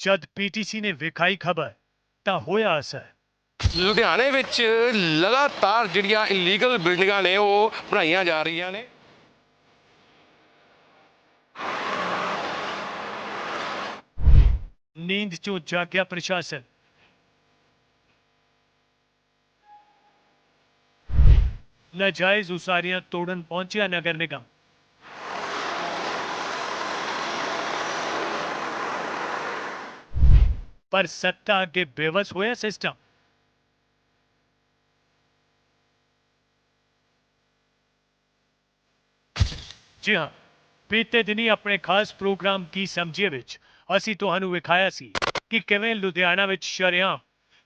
ਜਦ ਪੀਟੀਸੀ ਨੇ ਵਿਖਾਈ ਖਬਰ ਤਾਂ ਹੋਇਆ ਅਸਰ। ਲੁਧਿਆਣੇ ਵਿੱਚ ਲਗਾਤਾਰ ਜਿਹੜੀਆਂ ਇਲੀਗਲ ਬਿਲਡਿੰਗਾਂ ਨੇ ਉਹ ਬਣਾਈਆਂ ਜਾ ਰਹੀਆਂ ਨੇ। ਨੀਂਦ ਚੋਂ ਜਾਗਿਆ ਪ੍ਰਸ਼ਾਸਨ। ਨਾਜਾਇਜ਼ ਉਸਾਰੀਆਂ ਤੋੜਨ ਪਹੁੰਚਿਆ ਨਗਰ ਨਿਗਮ। ਪਰ ਸੱਤਾ ਅੱਗੇ ਬੇਵਸ ਹੋਇਆ ਸਿਸਟਮ। ਜੀ ਹਾਂ, ਬੀਤੇ ਦਿਨੀ ਆਪਣੇ ਖਾਸ ਪ੍ਰੋਗਰਾਮ ਕੀ ਸਮਝੀਏ ਵਿੱਚ, ਅਸੀਂ ਤੁਹਾਨੂੰ ਵਿਖਾਇਆ ਸੀ ਕਿ ਕਿਵੇਂ ਲੁਧਿਆਣਾ ਵਿੱਚ ਸ਼ਰਿਆਮ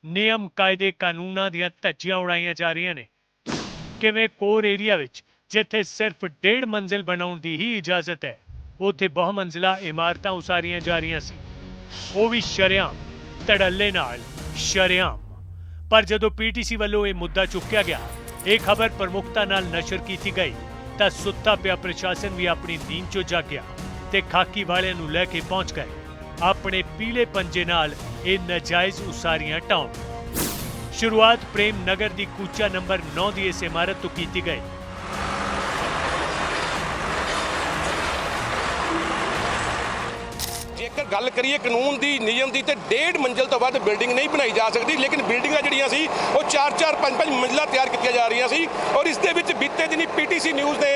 ਨਿਯਮ ਕਾਇਦੇ ਕਾਨੂੰਨਾਂ ਦੀਆਂ ਧੱਜੀਆਂ ਉਡਾਈਆਂ ਜਾ ਰਹੀਆਂ ਨੇ। ਕਿਵੇਂ ਕੋਰ ਏਰੀਆ ਵਿੱਚ, ਜਿੱਥੇ ਸਿਰਫ ਡੇਢ ਮੰਜ਼ਿਲ ਬਣਾਉਣ ਦੀ ਹੀ ਇਜਾਜ਼ਤ ਹੈ, ਉੱਥੇ ਬਹੁ ਮੰਜ਼ਿਲਾ ਇਮਾਰਤਾਂ ਉਸਾਰੀਆਂ ਜਾ ਰਹੀਆਂ ਸੀ। ਉਹ ਵੀ ਸ਼ਰਿਆਂ ਧੜੱਲੇ ਨਾਲ। ਸ਼ਰਿਆਮ। ਪਰ ਜਦੋਂ ਪੀਟੀਸੀ ਵੱਲੋਂ ਇਹ ਮੁੱਦਾ ਚੁੱਕਿਆ ਗਿਆ, ਇਹ ਖਬਰ ਪ੍ਰਮੁਖਤਾ ਨਾਲ ਨਸ਼ਰ ਕੀਤੀ ਗਈ, ਤਾਂ ਸੁੱਤਾ ਪਿਆ ਪ੍ਰਸ਼ਾਸਨ ਵੀ ਆਪਣੀ ਨੀਂਦ ਚੋਂ ਜਾਗਿਆ ਤੇ ਖਾਕੀ ਵਾਲਿਆਂ ਨੂੰ ਲੈ ਕੇ ਪਹੁੰਚ ਗਏ। ਆਪਣੇ ਪੀਲੇ ਪੰਜੇ ਨਾਲ ਇਹ ਨਜਾਇਜ਼ ਉਸਾਰੀਆਂ ਢਾਉਣ ਸ਼ੁਰੂਆਤ ਪ੍ਰੇਮ ਨਗਰ ਦੀ ਕੂਚਾ ਨੰਬਰ 9 ਦੀ ਇਸ ਇਮਾਰਤ ਤੋਂ ਕੀਤੀ ਗਈ। ਗੱਲ ਕਰੀਏ ਕਾਨੂੰਨ ਦੀ, ਨਿਯਮ ਦੀ, ਤੇ ਡੇਢ ਮੰਜ਼ਿਲ ਤੋਂ ਵੱਧ ਬਿਲਡਿੰਗ ਨਹੀਂ ਬਣਾਈ ਜਾ ਸਕਦੀ, ਲੇਕਿਨ ਬਿਲਡਿੰਗਾਂ ਜਿਹੜੀਆਂ ਸੀ, ਉਹ 4-4 5-5 ਮੰਜ਼ਿਲਾਂ ਤਿਆਰ ਕੀਤੀਆਂ ਜਾ ਰਹੀਆਂ ਸੀ ਔਰ ਇਸ ਦੇ ਵਿੱਚ ਬੀਤੇ ਦਿਨੀ ਪੀਟੀਸੀ ਨਿਊਜ਼ ਨੇ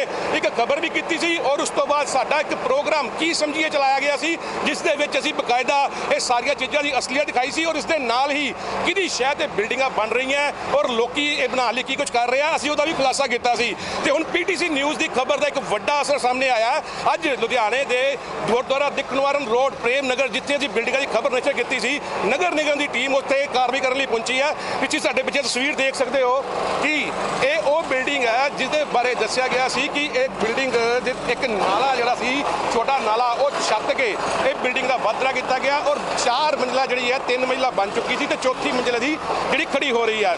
ਖਬਰ ਵੀ ਕੀਤੀ ਸੀ ਔਰ ਉਸ ਤੋਂ ਬਾਅਦ ਸਾਡਾ ਇੱਕ ਪ੍ਰੋਗਰਾਮ ਕੀ ਸਮਝੀਏ ਚਲਾਇਆ ਗਿਆ ਸੀ, ਜਿਸ ਦੇ ਵਿੱਚ ਅਸੀਂ ਬਕਾਇਦਾ ਇਹ ਸਾਰੀਆਂ ਚੀਜ਼ਾਂ ਦੀ ਅਸਲੀਅਤ ਦਿਖਾਈ ਸੀ ਔਰ ਇਸ ਦੇ ਨਾਲ ਹੀ ਕਿਹਦੀ ਸ਼ਹਿ ਤੇ ਬਿਲਡਿੰਗਾਂ ਬਣ ਰਹੀਆਂ ਔਰ ਲੋਕੀ ਇਹ ਬਣਾਉਣ ਲਈ ਕੀ ਕੁਝ ਕਰ ਰਹੇ ਆ, ਅਸੀਂ ਉਹਦਾ ਵੀ ਖੁਲਾਸਾ ਕੀਤਾ ਸੀ। ਤੇ ਹੁਣ ਪੀਟੀਸੀ ਨਿਊਜ਼ ਦੀ ਖਬਰ ਦਾ ਇੱਕ ਵੱਡਾ ਅਸਰ ਸਾਹਮਣੇ ਆਇਆ। ਅੱਜ ਲੁਧਿਆਣੇ ਦੇ ਗੁਰਦੁਆਰਾ ਦਿਖਨਵਾਰਨ ਰੋਡ, ਪ੍ਰੇਮ ਨਗਰ, ਜਿੱਥੇ ਅਸੀਂ ਬਿਲਡਿੰਗਾਂ ਦੀ ਖਬਰ ਨਸ਼ਰ ਕੀਤੀ ਸੀ, ਨਗਰ ਨਿਗਮ ਦੀ ਟੀਮ ਉੱਥੇ ਕਾਰਵਾਈ ਕਰਨ ਲਈ ਪਹੁੰਚੀ ਹੈ ਪਿੱਛੇ ਸਾਡੇ ਪਿੱਛੇ ਤਸਵੀਰ ਦੇਖ ਸਕਦੇ ਹੋ ਕਿ ਇਹ ਉਹ ਬਿਲਡਿੰਗ ਹੈ ਜਿਸ ਦੇ ਬਾਰੇ ਦੱਸਿਆ ਗਿਆ ਸੀ ਕਿ ਇਹ ਬਿਲਡਿੰਗ ਦੇ ਇੱਕ ਨਾਲਾ ਜਿਹੜਾ ਸੀ, ਛੋਟਾ ਨਾਲਾ, ਉਹ ਛੱਤ ਕੇ ਇਹ ਬਿਲਡਿੰਗ ਦਾ ਵਾਧਰਾ ਕੀਤਾ ਗਿਆ ਔਰ ਚਾਰ ਮੰਜ਼ਿਲਾ ਜਿਹੜੀ ਹੈ, ਤਿੰਨ ਮੰਜ਼ਿਲਾ ਬਣ ਚੁੱਕੀ ਸੀ ਤੇ ਚੌਥੀ ਮੰਜ਼ਿਲ ਦੀ ਜਿਹੜੀ ਖੜੀ ਹੋ ਰਹੀ ਹੈ।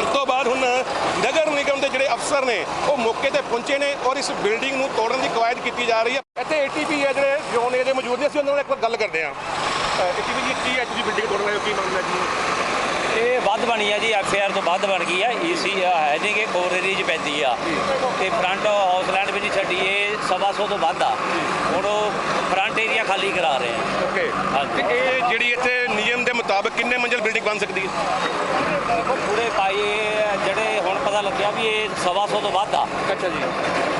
ਉਸ ਤੋਂ ਬਾਅਦ ਹੁਣ ਨਗਰ ਨਿਗਮ ਦੇ ਜਿਹੜੇ ਅਫਸਰ ਨੇ, ਉਹ ਮੌਕੇ ਤੇ ਪਹੁੰਚੇ ਨੇ ਔਰ ਇਸ ਬਿਲਡਿੰਗ ਨੂੰ ਤੋੜਨ ਦੀ ਕਵਾਇਦ ਕੀਤੀ ਜਾ ਰਹੀ ਹੈ। ਇੱਥੇ ਏਟੀਪੀ ਹੈ ਜਿਹੜੇ ਜੋਨ ਏਰੀਆ ਮੌਜੂਦ ਨੇ, ਅਸੀਂ ਉਹਨਾਂ ਨਾਲ ਇੱਕ ਵਾਰ ਗੱਲ ਕਰਦੇ ਹਾਂ। ਏਟੀਪੀ ਜੀ, ਕੀ ਹੈ ਤੁਸੀਂ ਬਿਲਡਿੰਗ ਤੋੜਨ ਹੋ? ਕੀ ਮਾਮਲਾ ਜੀ? ਇਹ ਵੱਧ ਬਣੀ ਆ ਜੀ ਐਫਆਰ ਤੋਂ ਵੱਧ ਬਣ ਗਈ ਆ। ਈਸੀ ਹੈ ਨਹੀਂ ਕਿ ਕੋਰ ਏਰੀਆ 'ਚ ਪੈਂਦੀ ਆ। ਤੇ ਫਰੰਟ ਹਾਊਸਲੈਂਡ ਵਿੱਚ ਛੱਡੀ ਇਹ ਸਵਾ ਸੌ ਤੋਂ ਵੱਧ ਆ। ਹੁਣ ਉਹ ਫਰੰਟ ਏਰੀਆ ਖਾਲੀ ਕਰਾ ਰਹੇ ਆ। ਓਕੇ। ਤੇ ਇਹ ਜਿਹੜੀ ਇੱਥੇ ਨਿਯਮ ਦੇ ਮੁਤਾਬਕ ਕਿੰਨੇ ਮੰਜ਼ਿਲ ਬਿਲਡਿੰਗ ਬਣ ਸਕਦੀ ਹੈ? ਦੇਖੋ ਪੂਰੇ ਪਾਈ ਜਿਹੜੇ ਪਤਾ ਲੱਗਿਆ ਵੀ ਇਹ ਸਵਾ ਸੌ ਤੋਂ ਵੱਧ ਆ। ਅੱਛਾ ਜੀ।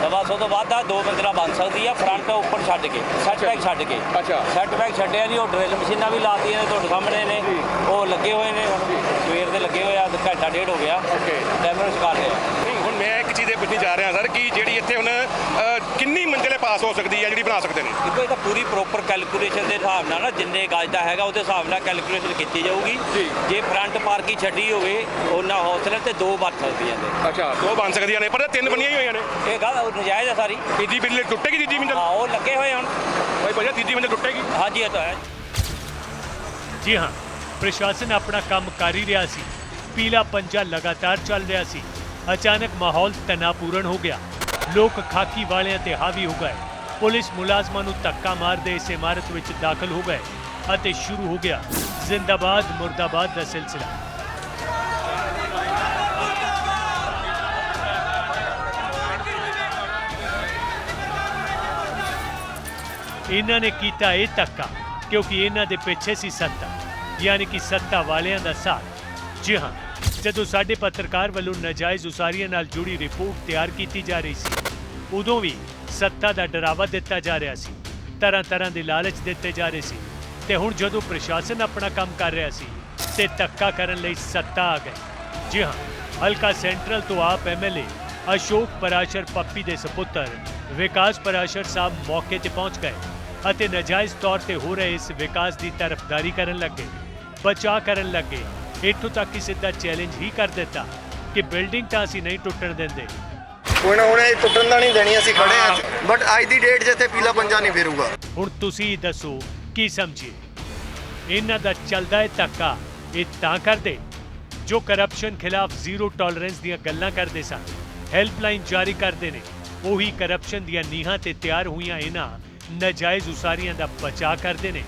ਸਵਾ ਸੌ ਤੋਂ ਵੱਧ ਆ ਦੋ ਮੰਜ਼ਿਲਾ ਬਣ ਸਕਦੀ ਆ ਫਰੰਟ ਉੱਪਰ ਛੱਡ ਕੇ ਸੈੱਟ ਬੈਕ ਛੱਡ ਕੇ। ਅੱਛਾ। ਸੈੱਟ ਬੈਕ ਛੱਡਿਆ ਨਹੀਂ ਉਹ ਡਰਿਲ ਮਸ਼ੀਨਾਂ ਵੀ ਲਾਤੀਆਂ ਨੇ ਤੁਹਾਡੇ ਸਾਹਮਣੇ ਨੇ ਉਹ ਲੱਗੇ ਹੋਏ ਨੇ ਸਵੇਰ ਦੇ ਲੱਗੇ ਹੋਏ ਆ ਘੰਟਾ ਡੇਢ ਹੋ ਗਿਆ। Okay। ਡੈਮੇਜ ਕਰ ਰਹੇ ਮੈਂ ਇੱਕ ਚੀਜ਼ ਦੇ ਪੁੱਛਣੀ ਜਾ ਰਿਹਾ ਸਰ ਕਿ ਜਿਹੜੀ ਇੱਥੇ ਹੁਣ ਕਿੰਨੀ ਮੰਜ਼ਿਲੇ ਪਾਸ ਹੋ ਸਕਦੀ ਹੈ ਜਿਹੜੀ ਬਣਾ ਸਕਦੇ ਨੇ? ਦੇਖੋ ਇਹ ਤਾਂ ਪੂਰੀ ਪ੍ਰੋਪਰ ਕੈਲਕੂਲੇਸ਼ਨ ਦੇ ਹਿਸਾਬ ਨਾਲ ਨਾ ਜਿੰਨੇ ਗਜ ਦਾ ਹੈਗਾ ਉਹਦੇ ਹਿਸਾਬ ਨਾਲ ਕੈਲਕੂਲੇਸ਼ਨ ਕੀਤੀ ਜਾਊਗੀ। ਜੀ। ਫਰੰਟ ਪਾਰਕੀ ਛੱਡੀ ਹੋਵੇ ਉਹਨਾਂ ਹੌਸਲੇ ਤੇ ਦੋ ਵੱਧ ਸਕਦੀਆਂ ਨੇ। ਅੱਛਾ ਦੋ ਬਣ ਸਕਦੀਆਂ ਨੇ ਪਰ ਇਹ ਤਿੰਨ ਬਣੀਆਂ ਹੀ ਹੋਈਆਂ ਨੇ। ਇਹ ਗੱਲ ਉਹ ਨਜਾਇਜ਼ ਆ ਸਾਰੀ। ਤੀਜੀ ਬਿੱਲ ਟੁੱਟੇਗੀ ਤੀਜੀ ਮੰਜ਼ਿਲ? ਹਾਂ ਉਹ ਲੱਗੇ ਹੋਏ ਹੁਣ। ਭਾਈ ਭਾਈ ਤੀਜੀ ਮੰਜ਼ਿਲ ਟੁੱਟੇਗੀ। ਹਾਂਜੀ ਇਹ ਤਾਂ ਹੈ। ਜੀ ਹਾਂ ਪ੍ਰਸ਼ਾਸਨ ਆਪਣਾ ਕੰਮ ਕਰ ਹੀ ਰਿਹਾ ਸੀ। ਪੀਲਾ ਪੰਜਾ ਲਗਾਤਾਰ ਚੱਲ ਰਿਹਾ ਸੀ। ਅਚਾਨਕ ਮਾਹੌਲ ਤਣਾਪੂਰਨ ਹੋ ਗਿਆ। ਲੋਕ ਖਾਕੀ ਵਾਲਿਆਂ ਤੇ ਹਾਵੀ ਹੋ ਗਏ। ਪੁਲਿਸ ਮੁਲਾਜ਼ਮਾਂ ਨੂੰ ਧੱਕਾ ਮਾਰਦੇ ਇਸ ਇਮਾਰਤ ਵਿੱਚ ਦਾਖਲ ਹੋ ਗਏ ਅਤੇ ਸ਼ੁਰੂ ਹੋ ਗਿਆ ਜ਼ਿੰਦਾਬਾਦ, ਮੁਰਦਾਬਾਦ ਦਾ ਸਿਲਸਿਲਾ। ਇਹਨਾਂ ਨੇ ਕੀਤਾ ਇਹ ਧੱਕਾ ਕਿਉਂਕਿ ਇਹਨਾਂ ਦੇ ਪਿੱਛੇ ਸੀ ਸੱਤਾ, ਯਾਨੀ ਕਿ ਸੱਤਾ ਵਾਲਿਆਂ ਦਾ ਸਾਥ। ਜੀ ਹਾਂ। ਜਦੋਂ ਸਾਡੇ ਪੱਤਰਕਾਰ ਵੱਲੋਂ ਨਾਜਾਇਜ਼ ਉਸਾਰੀਆਂ ਨਾਲ ਜੁੜੀ ਰਿਪੋਰਟ ਤਿਆਰ ਕੀਤੀ ਜਾ ਰਹੀ ਸੀ, ਉਦੋਂ ਵੀ ਸੱਤਾ ਦਾ ਡਰਾਵਾ ਦਿੱਤਾ ਜਾ ਰਿਹਾ ਸੀ। ਤਰ੍ਹਾਂ ਤਰ੍ਹਾਂ ਦੇ ਲਾਲਚ ਦਿੱਤੇ ਜਾ ਰਹੇ ਸੀ ਤੇ ਹੁਣ ਜਦੋਂ ਪ੍ਰਸ਼ਾਸਨ ਆਪਣਾ ਕੰਮ ਕਰ ਰਿਹਾ ਸੀ, ਤੇ ਧੱਕਾ ਕਰਨ ਲਈ ਸੱਤਾ ਆ ਗਈ। ਜੀ ਹਾਂ, ਹਲਕਾ ਸੈਂਟਰਲ ਤੋਂ ਆਪ ਐਮਐਲਏ ਅਸ਼ੋਕ ਪਰਾਸ਼ਰ ਪੱਪੀ ਦੇ ਸੁਪੁੱਤਰ ਵਿਕਾਸ ਪਰਾਸ਼ਰ ਸਾਹਿਬ ਮੌਕੇ ਤੇ ਪਹੁੰਚ ਗਏ ਅਤੇ ਨਜਾਇਜ਼ ਤੌਰ ਤੇ ਹੋ ਰਹੇ ਇਸ ਵਿਕਾਸ ਦੀ ਤਰਫਦਾਰੀ ਕਰਨ ਲੱਗੇ, ਬਚਾਅ ਕਰਨ ਲੱਗੇ ਇੱਥੋਂ ਤੱਕ ਕਿ ਸਿੱਧਾ ਚੈਲੰਜ ਹੀ ਕਰ ਦਿੱਤਾ ਕਿ ਬਿਲਡਿੰਗ ਤਾਂ ਅਸੀਂ ਨਹੀਂ ਟੁੱਟਣ ਦਿੰਦੇ। ਹੁਣ ਹੁਣ ਇਹ ਟੁੱਟਣ ਦਾ ਨਹੀਂ ਦੇਣੀ ਅਸੀਂ ਖੜੇ ਆ ਬਟ ਅੱਜ ਦੀ ਡੇਟ 'ਚ ਇੱਥੇ ਪੀਲਾ ਪੰਜਾ ਨਹੀਂ ਫੇਰੂਗਾ। ਹੁਣ ਤੁਸੀਂ ਦੱਸੋ ਕੀ ਸਮਝੀਏ? ਇਹਨਾਂ ਦਾ ਚੱਲਦਾ ਹੈ ਧੱਕਾ। ਇਹ ਤਾਂ ਕਰਦੇ ਜੋ ਕਰਪਸ਼ਨ ਖਿਲਾਫ ਜ਼ੀਰੋ ਟੋਲਰੈਂਸ ਦੀਆਂ ਗੱਲਾਂ ਕਰਦੇ ਸਨ। ਹੈਲਪਲਾਈਨ ਜਾਰੀ ਕਰਦੇ ਨੇ। ਉਹੀ ਕਰਪਸ਼ਨ ਦੀਆਂ ਨੀਹਾਂ ਤੇ ਤਿਆਰ ਹੋਈਆਂ ਇਹਨਾਂ ਨਜਾਇਜ਼ ਉਸਾਰੀਆਂ ਦਾ ਬਚਾਅ ਕਰਦੇ ਨੇ।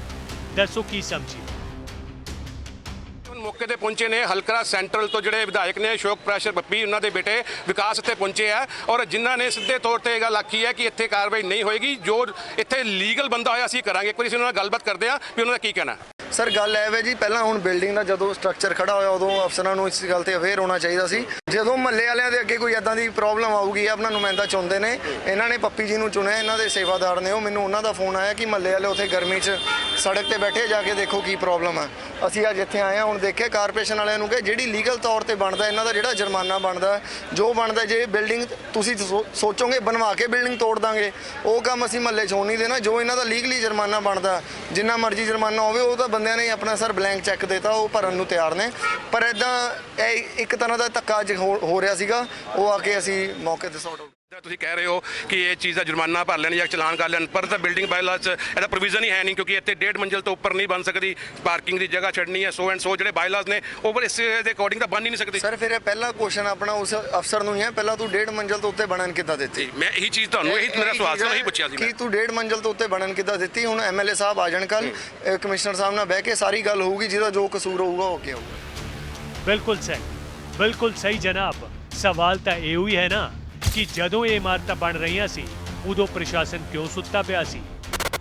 ਦੱਸੋ ਕੀ ਸਮਝੀ ਮੌਕੇ ਤੇ ਪਹੁੰਚੇ ਨੇ ਹਲਕਰਾ ਸੈਂਟਰਲ ਤੋਂ ਜਿਹੜੇ ਵਿਧਾਇਕ ਨੇ ਅਸ਼ੋਕ ਪ੍ਰੈਸ਼ਰ ਬੱਪੀ ਉਹਨਾਂ ਦੇ ਬੇਟੇ ਵਿਕਾਸ ਇੱਥੇ ਪਹੁੰਚੇ ਆ ਔਰ ਜਿਨ੍ਹਾਂ ਨੇ ਸਿੱਧੇ ਤੌਰ ਤੇ ਇਹ ਗੱਲ ਆਖੀ ਹੈ ਕਿ ਇੱਥੇ ਕਾਰਵਾਈ ਨਹੀਂ ਹੋਏਗੀ, ਜੋ ਇੱਥੇ ਲੀਗਲ ਬੰਦਾ ਹੋਇਆ ਅਸੀਂ ਕਰਾਂਗੇ। ਇੱਕ ਵਾਰੀ ਅਸੀਂ ਉਹਨਾਂ ਨਾਲ ਗੱਲਬਾਤ ਕਰਦੇ ਆ ਵੀ ਉਹਨਾਂ ਦਾ ਕੀ ਕਹਿਣਾ। ਸਰ, ਗੱਲ ਐ ਵੇ ਜੀ, ਪਹਿਲਾਂ ਹੁਣ ਬਿਲਡਿੰਗ ਦਾ ਜਦੋਂ ਸਟਰਕਚਰ ਖੜਾ ਹੋਇਆ, ਉਦੋਂ ਅਫਸਰਾਂ ਨੂੰ ਇਸ ਗੱਲ ਤੇ ਅਵੇਅਰ ਹੋਣਾ ਚਾਹੀਦਾ ਸੀ ਜਦੋਂ ਮਹੱਲੇ ਵਾਲਿਆਂ ਦੇ ਅੱਗੇ ਕੋਈ ਐਦਾਂ ਦੀ ਪ੍ਰੋਬਲਮ ਆਊਗੀ ਆਪਣਾ ਨੁਮਾਇੰਦਾ ਚੁਣਦੇ ਨੇ। ਇਹਨਾਂ ਨੇ ਪੱਪੀ ਜੀ ਨੂੰ ਚੁਣਿਆ, ਇਹਨਾਂ ਦੇ ਸੇਵਾਦਾਰ ਨੇ ਉਹ। ਮੈਨੂੰ ਉਹਨਾਂ ਦਾ ਫੋਨ ਆਇਆ ਕਿ ਮਹੱਲੇ ਵਾਲੇ ਉੱਥੇ ਗਰਮੀ 'ਚ ਸੜਕ ਤੇ ਬੈਠੇ, ਜਾ ਕੇ ਦੇਖੋ ਕੀ ਪ੍ਰੋਬਲਮ ਹੈ ਅਸੀਂ ਅੱਜ ਇੱਥੇ ਆਏ ਹਾਂ, ਹੁਣ ਦੇਖਿਆ ਕਾਰਪੋਰੇਸ਼ਨ ਵਾਲਿਆਂ ਨੂੰ ਕਿ ਜਿਹੜੀ ਲੀਗਲ ਤੌਰ ਤੇ ਬਣਦਾ, ਇਹਨਾਂ ਦਾ ਜਿਹੜਾ ਜੁਰਮਾਨਾ ਬਣਦਾ, ਜੋ ਬਣਦਾ, ਜੇ ਬਿਲਡਿੰਗ ਤੁਸੀਂ ਸੋ- ਸੋਚੋਗੇ, ਬਣਵਾ ਕੇ ਬਿਲਡਿੰਗ ਤੋੜ ਦਾਂਗੇ। ਉਹ ਕੰਮ ਅਸੀਂ ਮਹੱਲੇ 'ਚ ਹੋਣ ਨਹੀਂ ਦੇਣਾ। ਜੋ ਇਹਨਾਂ ਦਾ ਲੀਗਲੀ ਜੁਰਮਾਨਾ ਬਣਦਾ, ਜਿੰਨਾ ਮਰਜ਼ੀ ਜੁਰਮਾਨਾ ਹੋਵੇ, ਉਹ ਤਾਂ ਬੰਦਿਆਂ ਨੇ ਆਪਣਾ ਸਰ ਬਲੈਂਕ ਚੈੱਕ ਦਿੱਤਾ, ਉਹ ਭਰਨ ਨੂੰ ਤਿਆਰ ਨੇ। ਪਰ ਇਦਾਂ ਇਹ ਇੱਕ ਤਰ੍ਹਾਂ ਦਾ ਧੱਕਾ ਅੱਜ ਹੋ ਹੋ ਰਿਹਾ ਸੀਗਾ ਉਹ ਆ ਕੇ ਅਸੀਂ ਮੌਕੇ ਤੇ ਸੌਟ ਆਊਟ ਤਾਂ ਤੁਸੀਂ ਕਹਿ ਰਹੇ ਹੋ ਕਿ ਇਹ ਚੀਜ਼ ਦਾ ਜੁਰਮਾਨਾ ਭਰ ਲੈਣ ਜਾਂ ਚਲਾਨ ਕਰ ਲੈਣ ਪਰ ਤਾਂ ਬਿਲਡਿੰਗ ਬਾਇਲਾਅ 'ਚ ਇਹਦਾ ਪ੍ਰੋਵੀਜ਼ਨ ਹੀ ਹੈ ਨਹੀਂ ਕਿਉਂਕਿ ਇੱਥੇ ਡੇਢ ਮੰਜ਼ਿਲ ਤੋਂ ਉੱਪਰ ਨਹੀਂ ਬਣ ਸਕਦੀ ਪਾਰਕਿੰਗ ਦੀ ਜਗ੍ਹਾ ਛੱਡਣੀ ਹੈ ਸੋ ਐਂਡ ਸੋ ਜਿਹੜੇ ਬਾਇਲਾਅ ਨੇ ਉਹ ਇਸ ਦੇ ਅਕੋਰਡਿੰਗ ਤਾਂ ਬਣ ਹੀ ਨਹੀਂ ਸਕਦੀ। ਸਰ ਫਿਰ ਇਹ ਪਹਿਲਾ ਕੁਐਸਚਨ ਆਪਣਾ ਉਸ ਅਫਸਰ ਨੂੰ ਹੀ ਹੈ ਪਹਿਲਾਂ ਤੂੰ ਡੇਢ ਮੰਜ਼ਲ ਤੋਂ ਉੱਤੇ ਬਣਨ ਕਿੱਦਾਂ ਦਿੱਤੀ? ਜੀ, ਮੈਂ ਇਹੀ ਚੀਜ਼ ਤੁਹਾਨੂੰ ਇਹੀ ਮੇਰਾ ਸਵਾਲ ਸੀ ਉਹੀ ਪੁੱਛਿਆ ਸੀ ਕਿ ਤੂੰ ਡੇਢ ਮੰਜ਼ਲ ਤੋਂ ਉੱਤੇ ਬਣਨ ਕਿੱਦਾਂ ਦਿੱਤੀ? ਹੁਣ ਐਮਐਲਏ ਸਾਹਿਬ ਆ ਜਾਣ ਕੱਲ ਕਮਿਸ਼ਨਰ ਸਾਹਿਬ ਨਾਲ ਬਹਿ ਕੇ ਸਾਰੀ ਗੱਲ ਹੋਊਗੀ ਜਿਹਦਾ ਜੋ ਕਸੂਰ ਹੋਊਗਾ ਉਹ ਕੇ ਹੋਊਗਾ। ਬਿਲਕੁਲ ਸਹੀ। ਬਿਲਕੁਲ ਸਹੀ ਜਨਾਬ। ਸਵਾਲ ਤਾਂ ਇਹੋ ਹੀ ਹੈ ਨਾ ਕਿ ਜਦੋਂ ਇਹ ਇਮਾਰਤਾਂ ਬਣ ਰਹੀਆਂ ਸੀ, ਉਦੋਂ ਪ੍ਰਸ਼ਾਸਨ ਕਿਉਂ ਸੁੱਤਾ ਪਿਆ ਸੀ?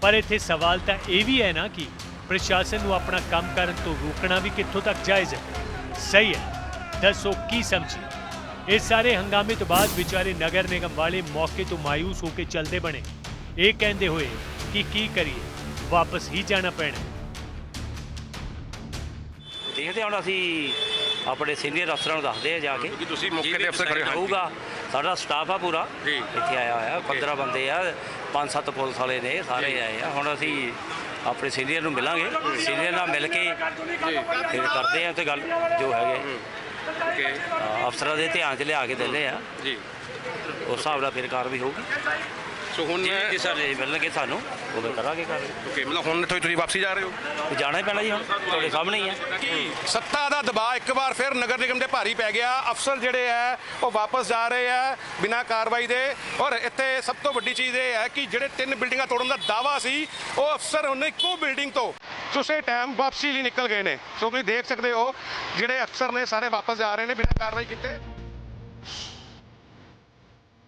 ਪਰ ਇੱਥੇ ਸਵਾਲ ਤਾਂ ਇਹ ਵੀ ਹੈ ਨਾ ਕਿ ਪ੍ਰਸ਼ਾਸਨ ਨੂੰ ਆਪਣਾ ਕੰਮ ਕਰਨ ਤੋਂ ਰੋਕਣਾ ਵੀ ਕਿੱਥੋਂ ਤੱਕ ਜਾਇਜ਼ ਹੈ? ਸਹੀ ਹੈ, ਦੱਸੋ ਕੀ ਸਮਝੀ? ਇਹ ਸਾਰੇ ਹੰਗਾਮੇ ਤੋਂ ਬਾਅਦ ਵਿਚਾਰੇ ਨਗਰ ਨਿਗਮ ਵਾਲੇ ਮੌਕੇ ਤੋਂ ਮਾਇੂਸ ਹੋ ਕੇ ਚੱਲਦੇ ਬਣੇ। ਇਹ ਕਹਿੰਦੇ ਹੋਏ ਕਿ ਕੀ ਕਰੀਏ? ਵਾਪਸ ਹੀ ਜਾਣਾ ਪੈਣਾ ਦੇਖਦੇ ਹਾਂ ਹੁਣ ਅਸੀਂ ਆਪਣੇ ਸੀਨੀਅਰ ਅਫਸਰਾਂ ਨੂੰ ਦੱਸਦੇ ਆ ਜਾ ਕੇ ਕਿਉਂਕਿ ਤੁਸੀਂ ਮੌਕੇ ਤੇ ਅਫਸਰ ਖੜੇ ਹੋ। ਹੋਊਗਾ। ਸਾਡਾ ਸਟਾਫ ਆ ਪੂਰਾ। ਜੀ। ਇੱਥੇ ਆਇਆ ਹੋਇਆ 15 ਬੰਦੇ ਆ ਪੰਜ ਸੱਤ ਪੁਲਿਸ ਵਾਲੇ ਨੇ ਸਾਰੇ ਆਏ ਆ। ਹੁਣ ਅਸੀਂ ਆਪਣੇ ਸੀਨੀਅਰ ਨੂੰ ਮਿਲਾਂਗੇ। ਸੀਨੀਅਰ ਨਾਲ ਮਿਲ ਕੇ ਫਿਰ ਕਰਦੇ ਆ ਤੇ ਗੱਲ ਜੋ ਹੈਗੇ। ਓਕੇ। ਅ, ਅਫਸਰਾਂ ਦੇ ਧਿਆਨ 'ਚ ਲਿਆ ਕੇ ਦਿੰਦੇ ਆ। ਜੀ। ਉਸ ਹਿਸਾਬ ਨਾਲ ਫਿਰ ਕਾਰਵਾਈ ਹੋਊਗੀ। ਸੋ ਹੁਣ ਜੇ ਜੇ ਸਾਡੇ ਮਿਲਣਗੇ ਸਾਨੂੰ ਉਦੋਂ ਕਰਾਂਗੇ ਕਾਰਵਾਈ ਓਕੇ ਮਤਲਬ ਹੁਣ ਇੱਥੋਂ ਤੁਸੀਂ ਵਾਪਸੀ ਜਾ ਰਹੇ ਹੋ? ਤੇ ਜਾਣਾ ਹੀ ਪੈਣਾ ਜੀ ਹੁਣ ਤੁਹਾਡੇ ਸਾਹਮਣੇ ਹੀ ਹੈ। ਕੀ ਸੱਤਾ ਦਾ ਦਬਾਅ ਇੱਕ ਵਾਰ ਫਿਰ ਨਗਰ ਨਿਗਮ ਦੇ ਭਾਰੀ ਪੈ ਗਿਆ। ਅਫਸਰ ਜਿਹੜੇ ਆ ਉਹ ਵਾਪਸ ਜਾ ਰਹੇ ਆ ਬਿਨਾਂ ਕਾਰਵਾਈ ਦੇ। ਔਰ ਇੱਥੇ ਸਭ ਤੋਂ ਵੱਡੀ ਚੀਜ਼ ਇਹ ਹੈ ਕਿ ਜਿਹੜੇ ਤਿੰਨ ਬਿਲਡਿੰਗਾਂ ਤੋੜਨ ਦਾ ਦਾਵਾ ਸੀ ਉਹ ਅਫਸਰ ਉਹਨੇ ਇੱਕੋ ਬਿਲਡਿੰਗ ਤੋਂ ਉਸੇ ਟਾਈਮ ਵਾਪਸੀ ਲਈ ਨਿਕਲ ਗਏ ਨੇ। ਸੋ ਤੁਸੀਂ ਦੇਖ ਸਕਦੇ ਹੋ ਜਿਹੜੇ ਅਫਸਰ ਨੇ ਸਾਰੇ ਵਾਪਸ ਜਾ ਰਹੇ ਨੇ ਬਿਨਾਂ ਕਾਰਵਾਈ ਕੀਤੇ।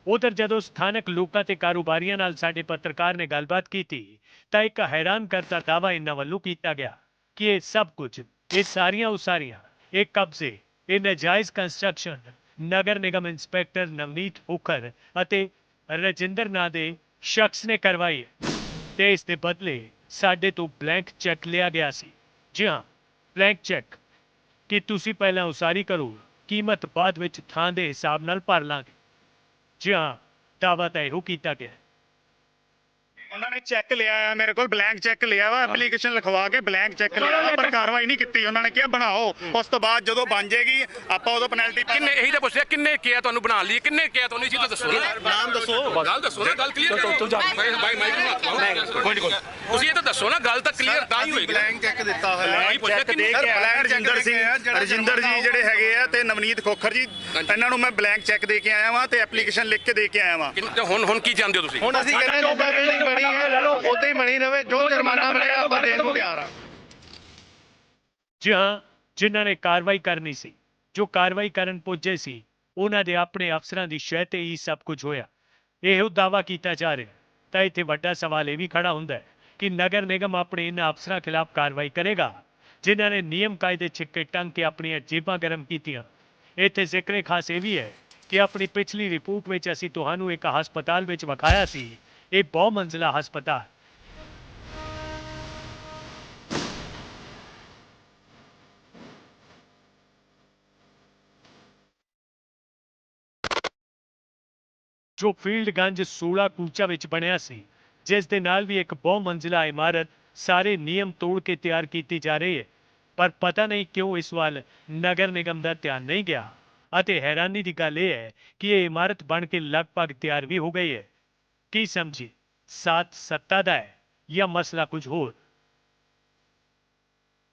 ਉਧਰ ਜਦੋਂ ਸਥਾਨਕ ਲੋਕਾਂ ਤੇ ਕਾਰੋਬਾਰੀਆਂ ਨਾਲ ਸਾਡੇ ਪੱਤਰਕਾਰ ਨੇ ਗੱਲਬਾਤ ਕੀਤੀ, ਤਾਂ ਇੱਕ ਹੈਰਾਨ ਕਰਤਾ ਦਾਵਾ ਇਹਨਾਂ ਵੱਲੋਂ ਕੀਤਾ ਗਿਆ ਕਿ ਇਹ ਸਭ ਕੁਝ, ਇਹ ਸਾਰੀਆਂ ਉਸਾਰੀਆਂ, ਇਹ ਕਬਜ਼ੇ, ਇਹ ਨਜਾਇਜ਼ ਕੰਸਟਰਕਸ਼ਨ, ਨਗਰ ਨਿਗਮ ਇੰਸਪੈਕਟਰ ਨਵਨੀਤ ਹੁਖਰ ਅਤੇ ਰਜਿੰਦਰ ਨਾਂ ਦੇ ਸ਼ਖਸ ਨੇ ਕਰਵਾਈ ਹੈ ਤੇ ਇਸ ਦੇ ਬਦਲੇ ਸਾਡੇ ਤੋਂ ਬਲੈਂਕ ਚੈੱਕ ਲਿਆ ਗਿਆ ਸੀ। ਜੀ ਹਾਂ, ਬਲੈਂਕ ਚੈੱਕ। ਕਿ ਤੁਸੀਂ ਪਹਿਲਾਂ ਉਸਾਰੀ ਕਰੋ, ਕੀਮਤ ਬਾਅਦ ਵਿੱਚ ਥਾਂ ਦੇ ਹਿਸਾਬ ਨਾਲ ਭਰ ਲਾਂਗੇ। ਜੀ ਹਾਂ ਦਾਅਵਾ ਤਾਂ ਇਹੋ ਕੀਤਾ ਗਿਆ। ਉਹਨਾਂ ਨੇ ਚੈੱਕ ਲਿਆ ਆ ਮੇਰੇ ਕੋਲ ਬਲੈਂਕ ਚੈੱਕ ਲਿਆ ਵਾ ਐਪਲੀਕੇਸ਼ਨ ਲਿਖਵਾ ਕੇ ਬਲੈਂਕ ਚੈੱਕ ਲਿਆ। ਵਾ, ਪਰ ਕਾਰਵਾਈ ਨਹੀਂ ਕੀਤੀ ਉਹਨਾਂ ਨੇ ਕਿਹਾ ਬਣਾਓ। ਉਸ ਤੋਂ ਬਾਅਦ ਜਦੋਂ ਬਣ ਜਾਏਗੀ ਆਪਾਂ ਉਦੋਂ ਪੈਨਲਟੀ ਕਿੰਨੇ ਇਹੀ ਤਾਂ ਪੁੱਛਿਆ ਕਿੰਨੇ ਕਿਹਾ ਤੁਹਾਨੂੰ ਬਣਾ ਲਈ ਕਿੰਨੇ ਕਿਹਾ ਤੁਹਾਨੂੰ ਇਹ ਚੀਜ਼ ਤਾਂ ਦੱਸੋ। ਨਾਮ ਦੱਸੋ। ਗੱਲ ਦੱਸੋ ਨਾ ਗੱਲ ਕਲੀਅਰ ਕਰੋ। ਬਾਈ ਬਾਈ ਮਾਈਕ ਨੂੰ ਹੱਥ ਪਾਓ ਕੋਈ ਨਹੀਂ ਕੋਈ ਤੁਸੀਂ ਇਹ ਤਾਂ ਦੱਸੋ ਨਾ ਗੱਲ ਤਾਂ ਕਲੀਅਰ ਤਾਂ ਹੀ ਹੋਏਗੀ ਬਲੈਂਕ ਚੈੱਕ ਦਿੱਤਾ ਮੈਂ ਹੀ ਪੁੱਛਿਆ ਚੈੱਕ ਕਿੰਨੇ ਦੇ ਕੇ ਆਇਆ ਰਜਿੰਦਰ ਸਿੰਘ ਰਜਿੰਦਰ ਜੀ ਜਿਹੜੇ ਹੈਗੇ ਆ ਤੇ ਨਵਨੀਤ ਖੋਖਰ ਜੀ ਇਹਨਾਂ ਨੂੰ ਮੈਂ ਬਲੈਂਕ ਚੈੱਕ ਦੇ ਕੇ ਆਇਆ ਵਾਂ ਤੇ ਐਪਲੀਕੇਸ਼ਨ ਲਿਖ ਕੇ ਦੇ ਕੇ ਆਇਆ ਵਾਂ। ਹੁਣ ਹੁਣ ਕੀ ਚਾਹੁੰਦੇ ਹੋ ਤੁਸੀਂ? ਹੁਣ ਅਸੀਂ ਕਹਿੰਦੇ ਜੋ ਬਿਲਡਿੰਗ ਬਣੀ ਹੈ ਉਦਾਂ ਹੀ ਬਣੀ ਰਵੇ, ਜੋ ਜੁਰਮਾਨਾ ਬਣੇਗਾ ਆਪਾਂ ਦੇਣ ਨੂੰ ਤਿਆਰ ਆ। ਜੀ ਜਿਨ੍ਹਾਂ ਨੇ ਕਾਰਵਾਈ ਕਰਨੀ ਸੀ, ਜੋ ਕਾਰਵਾਈ ਕਰਨ ਪੁੱਜੇ ਸੀ, ਉਹਨਾਂ ਦੇ ਆਪਣੇ ਅਫਸਰਾਂ ਦੀ ਸ਼ਹਿ ਤੇ ਹੀ ਸਭ ਕੁਝ ਹੋਇਆ। ਇਹੋ ਦਾਵਾ ਕੀਤਾ ਜਾ ਰਿਹਾ। ਤਾਂ ਇੱਥੇ ਵੱਡਾ ਸਵਾਲ ਇਹ ਵੀ ਖੜਾ ਹੁੰਦਾ ਹੈ ਕਿ ਨਗਰ ਨਿਗਮ ਆਪਣੇ ਇਹਨਾਂ ਅਫਸਰਾਂ ਖਿਲਾਫ ਕਾਰਵਾਈ ਕਰੇਗਾ? ਜਿਨ੍ਹਾਂ ਨੇ ਨਿਯਮ ਕਾਇਦੇ ਛਿੱਕੇ ਟੰਗ ਕੇ ਆਪਣੀਆਂ ਜੇਬਾਂ ਗਰਮ ਕੀਤੀਆਂ। ਇੱਥੇ ਜ਼ਿਕਰੇ ਖਾਸ ਇਹ ਵੀ ਹੈ ਕਿ ਆਪਣੀ ਪਿਛਲੀ ਰਿਪੋਰਟ ਵਿੱਚ ਅਸੀਂ ਤੁਹਾਨੂੰ ਇੱਕ ਹਸਪਤਾਲ ਵਿੱਚ ਵਿਖਾਇਆ ਸੀ ਇਹ ਬਹੁ ਮੰਜ਼ਲਾ ਹਸਪਤਾਲ ਜੋ ਫੀਲਡਗੰਜ ਸੂਲਾ ਕੂਚਾ ਵਿੱਚ ਬਣਿਆ ਸੀ ਜਿਸ ਦੇ ਨਾਲ ਵੀ ਇੱਕ ਬਹੁ ਮੰਜ਼ਿਲਾ ਇਮਾਰਤ ਸਾਰੇ ਨਿਯਮ ਤੋੜ ਕੇ ਤਿਆਰ ਕੀਤੀ ਜਾ ਰਹੀ ਹੈ ਪਰ ਪਤਾ ਨਹੀਂ ਕਿਉਂ ਇਸ ਵੱਲ ਨਗਰ ਨਿਗਮ ਦਾ ਧਿਆਨ ਨਹੀਂ ਗਿਆ ਅਤੇ ਹੈਰਾਨੀ ਦੀ ਗੱਲ ਇਹ ਹੈ ਕਿ ਇਹ ਇਮਾਰਤ ਬਣ ਕੇ ਲਗਭਗ ਤਿਆਰ ਵੀ ਹੋ ਗਈ ਹੈ ਕੀ ਸਮਝੀ? ਸਾਥ ਸੱਤਾ ਦਾ ਹੈ ਜਾਂ ਮਸਲਾ ਕੁਝ ਹੋਰ?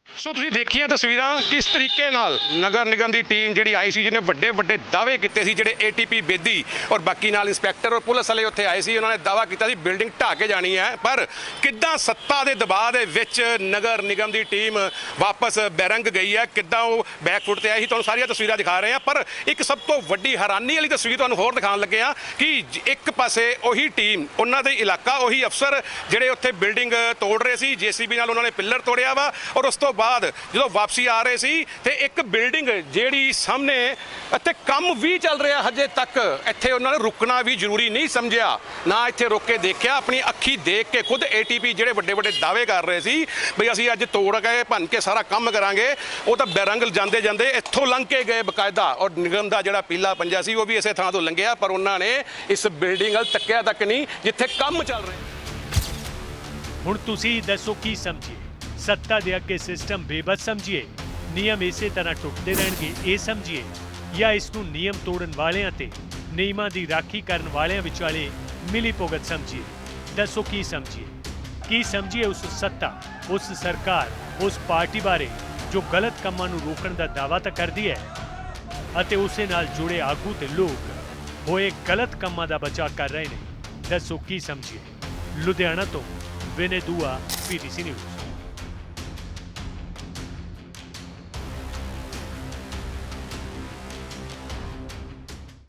ਸੋ ਤੁਸੀਂ ਦੇਖੀਆਂ ਤਸਵੀਰਾਂ ਕਿਸ ਤਰੀਕੇ ਨਾਲ ਨਗਰ ਨਿਗਮ ਦੀ ਟੀਮ ਜਿਹੜੀ ਆਈ ਸੀ, ਜਿਹਨੇ ਵੱਡੇ ਵੱਡੇ ਦਾਅਵੇ ਕੀਤੇ ਸੀ ਜਿਹੜੇ ਏਟੀਪੀ ਬੇਦੀ ਔਰ ਬਾਕੀ ਨਾਲ ਇੰਸਪੈਕਟਰ ਔਰ ਪੁਲਿਸ ਵਾਲੇ ਉੱਥੇ ਆਏ ਸੀ, ਉਹਨਾਂ ਨੇ ਦਾਅਵਾ ਕੀਤਾ ਸੀ ਬਿਲਡਿੰਗ ਢਾਹ ਕੇ ਜਾਣੀ ਹੈ। ਪਰ ਕਿੱਦਾਂ ਸੱਤਾ ਦੇ ਦਬਾਅ ਦੇ ਵਿੱਚ ਨਗਰ ਨਿਗਮ ਦੀ ਟੀਮ ਵਾਪਸ ਬੈਰੰਗ ਗਈ ਹੈ, ਕਿੱਦਾਂ ਉਹ ਬੈਕਫੁੱਟ ਤੇ ਆਈ ਸੀ, ਤੁਹਾਨੂੰ ਸਾਰੀਆਂ ਤਸਵੀਰਾਂ ਦਿਖਾ ਰਹੇ ਹਾਂ। ਪਰ ਇੱਕ ਸਭ ਤੋਂ ਵੱਡੀ ਹੈਰਾਨੀ ਵਾਲੀ ਤਸਵੀਰ ਤੁਹਾਨੂੰ ਹੋਰ ਦਿਖਾਉਣ ਲੱਗੇ ਹਾਂ ਕਿ ਇੱਕ ਪਾਸੇ ਉਹੀ ਟੀਮ, ਉਹਨਾਂ ਦੇ ਇਲਾਕਾ, ਉਹੀ ਅਫਸਰ ਜਿਹੜੇ ਉੱਥੇ ਬਿਲਡਿੰਗ ਤੋੜ ਰਹੇ ਸੀ, ਜੀਸੀਬੀ ਨਾਲ ਉਹਨਾਂ ਨੇ ਪਿੱਲਰ ਤੋੜਿਆ ਵਾ ਔਰ ਉਸ ਤੋਂ ਬਾਅਦ ਜਦੋਂ ਵਾਪਸੀ ਆ ਰਹੇ ਸੀ ਤੇ ਇੱਕ ਬਿਲਡਿੰਗ ਜਿਹੜੀ ਸਾਹਮਣੇ ਇੱਥੇ ਕੰਮ ਵੀ ਚੱਲ ਰਿਹਾ ਹਜੇ ਤੱਕ, ਇੱਥੇ ਉਹਨਾਂ ਨੇ ਰੁਕਣਾ ਵੀ ਜ਼ਰੂਰੀ ਨਹੀਂ ਸਮਝਿਆ। ਨਾ ਇੱਥੇ ਰੁਕ ਕੇ ਦੇਖਿਆ, ਆਪਣੀ ਅੱਖੀ ਦੇਖ ਕੇ ਖੁਦ ਏਟੀਪੀ ਜਿਹੜੇ ਵੱਡੇ ਵੱਡੇ ਦਾਅਵੇ ਕਰ ਰਹੇ ਸੀ ਬਈ ਅਸੀਂ ਅੱਜ ਤੋੜ ਕੇ ਭੰਨ ਕੇ ਸਾਰਾ ਕੰਮ ਕਰਾਂਗੇ। ਉਹ ਤਾਂ ਬੈਰੰਗਲ ਜਾਂਦੇ ਜਾਂਦੇ ਇੱਥੋਂ ਲੰਘ ਕੇ ਗਏ ਬਕਾਇਦਾ ਔਰ ਨਿਗਮ ਦਾ ਜਿਹੜਾ ਪੀਲਾ ਪੰਜਾ ਸੀ ਉਹ ਵੀ ਇਸੇ ਥਾਂ ਤੋਂ ਲੰਘਿਆ, ਪਰ ਉਹਨਾਂ ਨੇ ਇਸ ਬਿਲਡਿੰਗ ਵੱਲ ਤੱਕਿਆ ਤੱਕ ਨਹੀਂ, ਜਿੱਥੇ ਕੰਮ ਚੱਲ ਰਿਹਾ। ਹੁਣ ਤੁਸੀਂ ਦੱਸੋ ਕੀ ਸਮਝੀ? ਸੱਤਾ ਦੇ ਅੱਗੇ ਸਿਸਟਮ ਬੇਬਸ ਸਮਝੀਏ। ਨਿਯਮ ਇਸੇ ਤਰ੍ਹਾਂ ਟੁੱਟਦੇ ਰਹਿਣਗੇ, ਇਹ ਸਮਝੀਏ। ਜਾਂ ਇਸ ਨੂੰ ਨਿਯਮ ਤੋੜਨ ਵਾਲਿਆਂ ਤੇ, ਨਿਯਮਾਂ ਦੀ ਰਾਖੀ ਕਰਨ ਵਾਲਿਆਂ ਵਿਚਾਲੇ ਮਿਲੀ ਭੁਗਤ ਸਮਝੀਏ। ਦੱਸੋ ਕੀ ਸਮਝੀਏ? ਕੀ ਸਮਝੀਏ ਉਸ ਸੱਤਾ, ਉਸ ਸਰਕਾਰ, ਉਸ ਪਾਰਟੀ ਬਾਰੇ, ਜੋ ਗਲਤ ਕੰਮਾਂ ਨੂੰ ਰੋਕਣ ਦਾ ਦਾਅਵਾ ਤਾਂ ਕਰਦੀ ਹੈ? ਅਤੇ ਉਸੇ ਨਾਲ ਜੁੜੇ ਆਗੂ ਤੇ ਲੋਕ ਹੋਏ ਗਲਤ ਕੰਮਾਂ ਦਾ ਬਚਾਅ ਕਰ ਰਹੇ ਨੇ। ਦੱਸੋ ਕੀ ਸਮਝੀਏ? ਲੁਧਿਆਣਾ ਤੋਂ ਵਿਨੇ ਦੂਆ ਪੀਟੀਸੀ ਨਿਊਜ਼।